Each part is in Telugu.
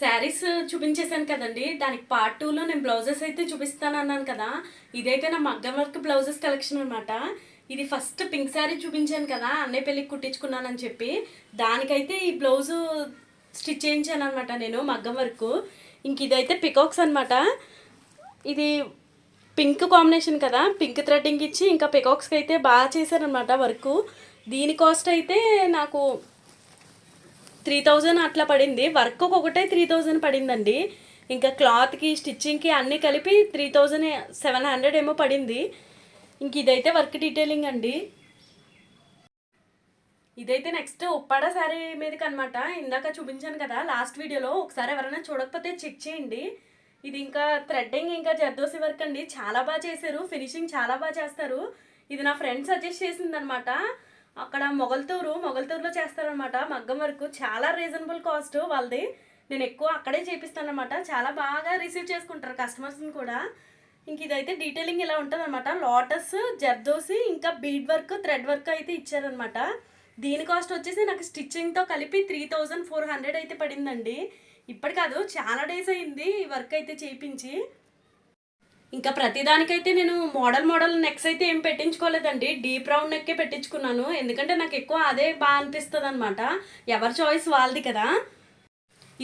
శారీస్ చూపించేశాను కదండి. దానికి పార్ట్ టూలో నేను బ్లౌజెస్ అయితే చూపిస్తాను అన్నాను కదా. ఇదైతే నా మగ్గం వర్క్ బ్లౌజెస్ కలెక్షన్ అనమాట ఇది ఫస్ట్ పింక్ శారీ చూపించాను కదా. అన్నయ్య పెళ్ళికి కుట్టించుకున్నానని చెప్పి. దానికైతే ఈ బ్లౌజు స్టిచ్ చేయించాను అనమాట నేను మగ్గం వర్క్. ఇంక ఇదైతే పికాక్స్ అనమాట ఇది పింక్ కాంబినేషన్ కదా. పింక్ థ్రెడ్డింగ్ ఇచ్చి ఇంకా పికాక్స్కి అయితే బాగా చేశారనమాట వర్క్. దీని కాస్ట్ అయితే నాకు త్రీ థౌజండ్ అట్లా పడింది. వర్క్ ఒకటే త్రీ థౌజండ్ పడిందండి. ఇంకా క్లాత్కి స్టిచ్చింగ్కి అన్నీ కలిపి త్రీ థౌజండ్ సెవెన్ హండ్రెడ్ ఏమో పడింది. ఇంక ఇదైతే వర్క్ డీటెయిలింగ్ అండి. ఇదైతే నెక్స్ట్ ఉప్పాడ శారీ మీదకి అనమాట ఇందాక చూపించాను కదా లాస్ట్ వీడియోలో. ఒకసారి ఎవరైనా చూడకపోతే చెక్ చేయండి. ఇది ఇంకా థ్రెడ్డింగ్ ఇంకా జర్దోసి వర్క్ అండి. చాలా బాగా చేశారు. ఫినిషింగ్ చాలా బాగా చేస్తారు. ఇది నా ఫ్రెండ్ సజెస్ట్ చేసిందనమాట. అక్కడ మొగల్తూరు మొగల్తూరులో చేస్తారనమాట మగ్గం వర్క్ చాలా రీజనబుల్ కాస్ట్ వాళ్ళది. నేను ఎక్కువ అక్కడే చేపిస్తాను అనమాట చాలా బాగా రిసీవ్ చేసుకుంటారు కస్టమర్స్ని కూడా. ఇంక ఇదైతే డీటెయిలింగ్ ఇలా ఉంటుంది అనమాట లోటస్ జర్దోసి ఇంకా బీడ్ వర్క్ థ్రెడ్ వర్క్ అయితే ఇచ్చారనమాట దీని కాస్ట్ వచ్చేసి నాకు స్టిచ్చింగ్తో కలిపి త్రీ థౌజండ్ ఫోర్ హండ్రెడ్ అయితే పడిందండి. ఇప్పటి కాదు చాలా డేస్ అయింది ఈ వర్క్ అయితే చేయించి ఇంకా ప్రతిదానికైతే నేను మోడల్ మోడల్ నెక్స్ అయితే ఏం పెట్టించుకోలేదండి. Deep round నెక్కే పెట్టించుకున్నాను. ఎందుకంటే నాకు ఎక్కువ అదే బాగా అనిపిస్తుంది అనమాట ఎవరి చాయిస్ వాళ్ళది కదా.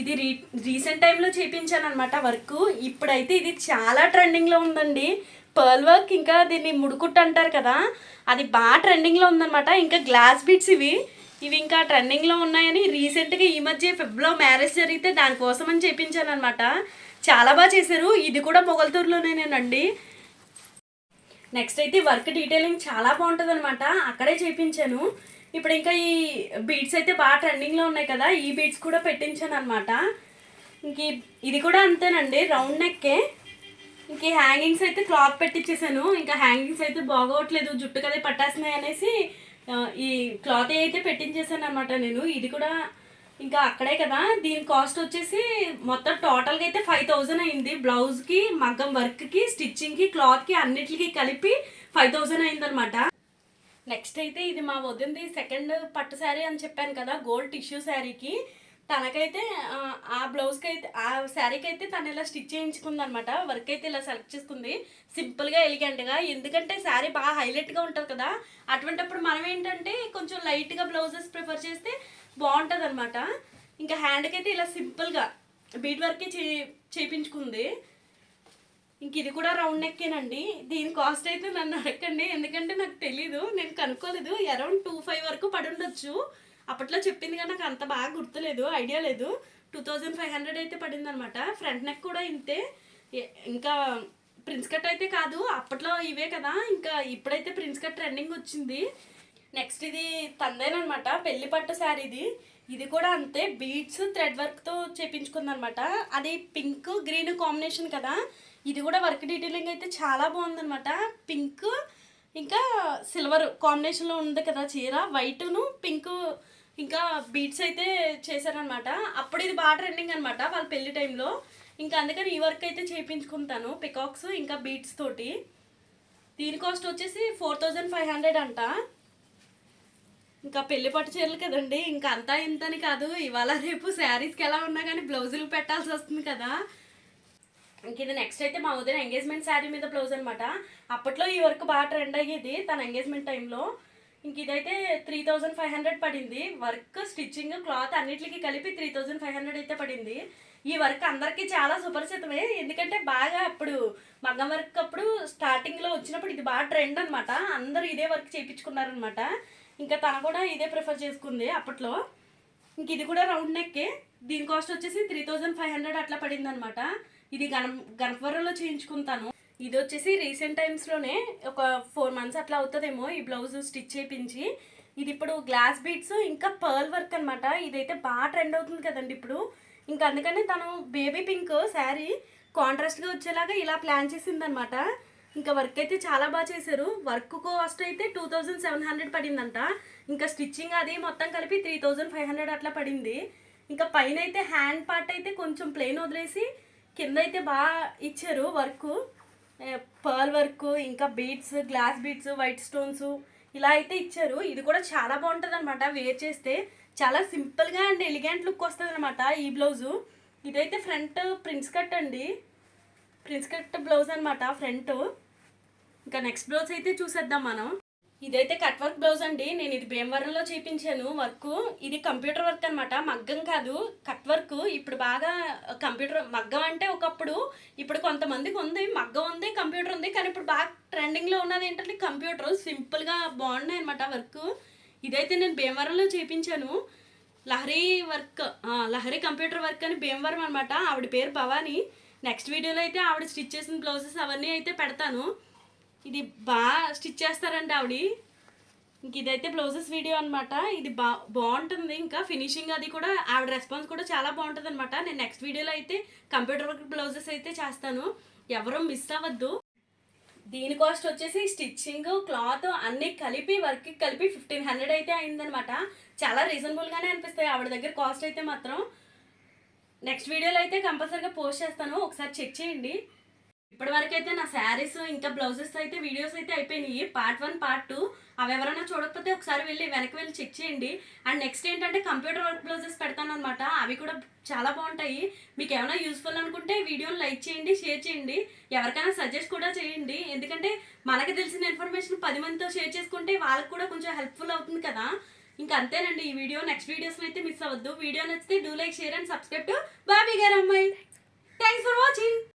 ఇది రీ రీసెంట్ టైంలో చేయించాను అనమాట వర్క్ ఇప్పుడైతే ఇది చాలా ట్రెండింగ్లో ఉందండి. పర్ల్ వర్క్ ఇంకా దీన్ని ముడుకుట్టు అంటారు కదా. అది బాగా ట్రెండింగ్లో ఉందన్నమాట. ఇంకా గ్లాస్ బీట్స్ ఇవి. ఇవి ఇంకా ట్రెండింగ్లో ఉన్నాయని రీసెంట్గా ఈ మధ్య ఫిబ్లో మ్యారేజ్ జరిగితే దానికోసం అని చేయించాను అనమాట చాలా బాగా చేశారు. ఇది కూడా మొగల్తూరులోనేనండి నెక్స్ట్ అయితే వర్క్ డీటెయిలింగ్ చాలా బాగుంటుంది అనమాట అక్కడే చేయించాను ఇప్పుడు ఇంకా ఈ బీట్స్ అయితే బాగా ట్రెండింగ్లో ఉన్నాయి కదా ఈ బీట్స్ కూడా పెట్టించాను అనమాట ఇంక ఇది కూడా అంతేనండి రౌండ్ నెక్కే ఇంక ఈ హ్యాంగింగ్స్ అయితే క్లాత్ పెట్టించేసాను ఇంకా హ్యాంగింగ్స్ అయితే బాగోట్లేదు జుట్టు కదే పట్టేస్తున్నాయి అనేసి ఈ క్లాత్ అయితే పెట్టించేసాను అనమాట నేను. ఇది కూడా ఇంకా అక్కడే కదా. దీని కాస్ట్ వచ్చేసి మొత్తం టోటల్గా అయితే ఫైవ్ థౌజండ్ అయింది. బ్లౌజ్కి మగ్గం వర్క్కి స్టిచ్చింగ్కి క్లాత్కి అన్నిటికీ కలిపి ఫైవ్ థౌజండ్ అయిందనమాట నెక్స్ట్ అయితే ఇది మా వదింది సెకండ్ పట్టు శారీ అని చెప్పాను కదా గోల్డ్ టిష్యూ శారీకి. తనకైతే ఆ, బ్లౌజ్కి అయితే ఆ శారీకి అయితే తను ఇలా స్టిచ్ చేయించుకుంది అనమాట వర్క్ అయితే ఇలా సెలెక్ట్ చేసుకుంది. సింపుల్గా ఎలిగెంట్గా. ఎందుకంటే శారీ బాగా హైలైట్గా ఉంటుంది కదా. అటువంటిప్పుడు మనం ఏంటంటే కొంచెం లైట్గా బ్లౌజెస్ ప్రిఫర్ చేస్తే బాగుంటుంది అనమాట ఇంకా హ్యాండ్కి అయితే ఇలా సింపుల్గా బీట్ వర్కే చే చేయించుకుంది ఇంక ఇది కూడా రౌండ్ నెక్కేనండి. దీని కాస్ట్ అయితే నన్ను అడగండి. ఎందుకంటే నాకు తెలీదు. నేను కనుక్కోలేదు. అరౌండ్ టూ ఫైవ్ వరకు పడి ఉండొచ్చు. అప్పట్లో చెప్పింది కానీ నాకు అంత బాగా గుర్తులేదు ఐడియా లేదు. టూ థౌజండ్ ఫైవ్ హండ్రెడ్ అయితే పడింది అనమాట ఫ్రంట్ నెక్ కూడా ఇంతే. ఇంకా ప్రిన్స్ కట్ అయితే కాదు అప్పట్లో ఇవే కదా. ఇంకా ఇప్పుడైతే ప్రిన్స్ కట్ ట్రెండింగ్ వచ్చింది. నెక్స్ట్ ఇది తందేనమాట పెళ్ళి పట్టు శారీ ఇది. ఇది కూడా అంతే బీడ్స్ థ్రెడ్ వర్క్తో చేపించుకుందనమాట అది పింక్ గ్రీన్ కాంబినేషన్ కదా. ఇది కూడా వర్క్ డీటెయిలింగ్ అయితే చాలా బాగుందనమాట పింక్ ఇంకా సిల్వర్ కాంబినేషన్లో ఉంది కదా చీర. వైట్ను పింక్ ఇంకా బీట్స్ అయితే చేశారనమాట అప్పుడు ఇది బాగా ట్రెండింగ్ అనమాట వాళ్ళ పెళ్ళి టైంలో ఇంకా అందుకని ఈ వర్క్ అయితే చేయించుకుంటాను పికాక్స్ ఇంకా బీట్స్ తోటి. దీని కాస్ట్ వచ్చేసి ఫోర్ థౌజండ్ ఫైవ్ హండ్రెడ్ అంట. ఇంకా పెళ్ళి పట్టు చీరలు కదండి ఇంకా అంతా ఇంతని కాదు. ఇవాళ రేపు శారీస్కి ఎలా ఉన్నా కానీ బ్లౌజులు పెట్టాల్సి వస్తుంది కదా. ఇంక ఇది నెక్స్ట్ అయితే మా వదిన ఎంగేజ్మెంట్ శారీ మీద బ్లౌజ్ అనమాట అప్పట్లో ఈ వర్క్ బాగా ట్రెండ్ అయ్యేది తన ఎంగేజ్మెంట్ టైంలో ఇంక ఇదైతే త్రీ థౌజండ్ ఫైవ్ హండ్రెడ్ పడింది. వర్క్ స్టిచ్చింగ్ క్లాత్ అన్నిటికి కలిపి త్రీ థౌజండ్ ఫైవ్ హండ్రెడ్ అయితే పడింది. ఈ వర్క్ అందరికీ చాలా సుపరిచితమే. ఎందుకంటే బాగా అప్పుడు మగ్గం వర్క్ అప్పుడు స్టార్టింగ్లో వచ్చినప్పుడు ఇది బాగా ట్రెండ్ అనమాట అందరూ ఇదే వర్క్ చేయించుకున్నారనమాట ఇంకా తన కూడా ఇదే ప్రిఫర్ చేసుకుంది అప్పట్లో. ఇంక ఇది కూడా రౌండ్ నెక్కే దీని కాస్ట్ వచ్చేసి త్రీ థౌజండ్ ఫైవ్ హండ్రెడ్ అట్లా పడింది అనమాట ఇది గణ గణపవరంలో చేయించుకుంటాను. ఇది వచ్చేసి రీసెంట్ టైమ్స్లోనే ఒక ఫోర్ మంత్స్ అట్లా అవుతుందేమో ఈ బ్లౌజ్ స్టిచ్ చేయించి ఇది ఇప్పుడు గ్లాస్ బీడ్స్ ఇంకా పర్ల్ వర్క్ అనమాట ఇదైతే బాగా ట్రెండ్ అవుతుంది కదండి ఇప్పుడు. ఇంకా అందుకని తను బేబీ పింక్ శారీ కాంట్రాస్ట్గా వచ్చేలాగా ఇలా ప్లాన్ చేసిందనమాట ఇంకా వర్క్ అయితే చాలా బాగా చేశారు. వర్క్ కాస్ట్ అయితే టూ థౌజండ్ సెవెన్ హండ్రెడ్ పడిందంట. ఇంకా స్టిచ్చింగ్ అది మొత్తం కలిపి త్రీ థౌజండ్ ఫైవ్ హండ్రెడ్ అట్లా పడింది. ఇంకా పైన అయితే హ్యాండ్ పార్ట్ అయితే కొంచెం ప్లెయిన్ వదిలేసి కింద అయితే బాగా ఇచ్చారు వర్క్. పర్ల్ వర్క్ ఇంకా beads glass beads white stones ఇలా అయితే ఇచ్చారు. ఇది కూడా చాలా బాగుంటుంది అనమాట వేర్ చేస్తే చాలా సింపుల్గా అండ్ ఎలిగెంట్ లుక్ వస్తుంది అనమాట ఈ బ్లౌజు. ఇదైతే ఫ్రంట్ ప్రిన్స్ కట్ అండి. ప్రిన్స్ కట్ బ్లౌజ్ అనమాట ఫ్రంట్. ఇంకా నెక్స్ట్ బ్లౌజ్ అయితే చూసేద్దాం మనం. ఇదైతే కట్ వర్క్ బ్లౌజ్ అండి. నేను ఇది భీమవరంలో చేయించాను వర్క్. ఇది కంప్యూటర్ వర్క్ అనమాట మగ్గం కాదు కట్ వర్క్. ఇప్పుడు బాగా కంప్యూటర్ మగ్గం అంటే ఒకప్పుడు ఇప్పుడు కొంతమందికి ఉంది మగ్గం ఉంది కంప్యూటర్ ఉంది. కానీ ఇప్పుడు బాగా ట్రెండింగ్లో ఉన్నది ఏంటంటే కంప్యూటర్. సింపుల్గా బాగున్నాయి అనమాట వర్క్. ఇదైతే నేను భీమవరంలో చేయించాను Lahari work Lahari Lahari computer work అని భీమవరం అనమాట ఆవిడ పేరు భవాని. నెక్స్ట్ వీడియోలో అయితే ఆవిడ స్టిచ్ చేసిన బ్లౌజెస్ అవన్నీ అయితే పెడతాను. ఇది బాగా స్టిచ్ చేస్తారండి ఆవిడ. ఇంక ఇదైతే బ్లౌజెస్ వీడియో అనమాట ఇది బా బాగుంటుంది ఇంకా ఫినిషింగ్ అది కూడా ఆవిడ రెస్పాన్స్ కూడా చాలా బాగుంటుంది అనమాట నేను నెక్స్ట్ వీడియోలో అయితే కంప్యూటర్ వర్క్ బ్లౌజెస్ అయితే చేస్తాను. ఎవరు మిస్ అవ్వద్దు. దీని కాస్ట్ వచ్చేసి స్టిచ్చింగ్ క్లాత్ అన్నీ కలిపి వర్క్కి కలిపి ఫిఫ్టీన్ హండ్రెడ్ అయితే అయిందనమాట చాలా రీజనబుల్గానే అనిపిస్తాయి. ఆవిడ దగ్గర కాస్ట్ అయితే మాత్రం. నెక్స్ట్ వీడియోలో అయితే కంపల్సరీగా పోస్ట్ చేస్తాను. ఒకసారి చెక్ చేయండి. ఇప్పటి వరకు అయితే నా శారీస్ ఇంకా బ్లౌజెస్ అయితే వీడియోస్ అయితే అయిపోయినాయి. Part one part two. అవి ఎవరైనా చూడకపోతే ఒకసారి వెళ్ళి వెనక్కి వెళ్ళి చెక్ చేయండి. అండ్ నెక్స్ట్ ఏంటంటే కంప్యూటర్ వర్క్ బ్లౌజెస్ పెడతాను అనమాట అవి కూడా చాలా బాగుంటాయి. మీకు ఏమైనా యూస్ఫుల్ అనుకుంటే వీడియోని లైక్ చేయండి షేర్ చేయండి. ఎవరికైనా సజెస్ట్ కూడా చేయండి. ఎందుకంటే మనకి తెలిసిన ఇన్ఫర్మేషన్ పది మందితో షేర్ చేసుకుంటే వాళ్ళకి కూడా కొంచెం హెల్ప్ఫుల్ అవుతుంది కదా. ఇంకా అంతేనండి. ఈ వీడియో నెక్స్ట్ వీడియోస్ అయితే మిస్ అవ్వద్దు. వీడియో నచ్చితే do like share and subscribe to Bobby garu అమ్మాయి. Thanks for watching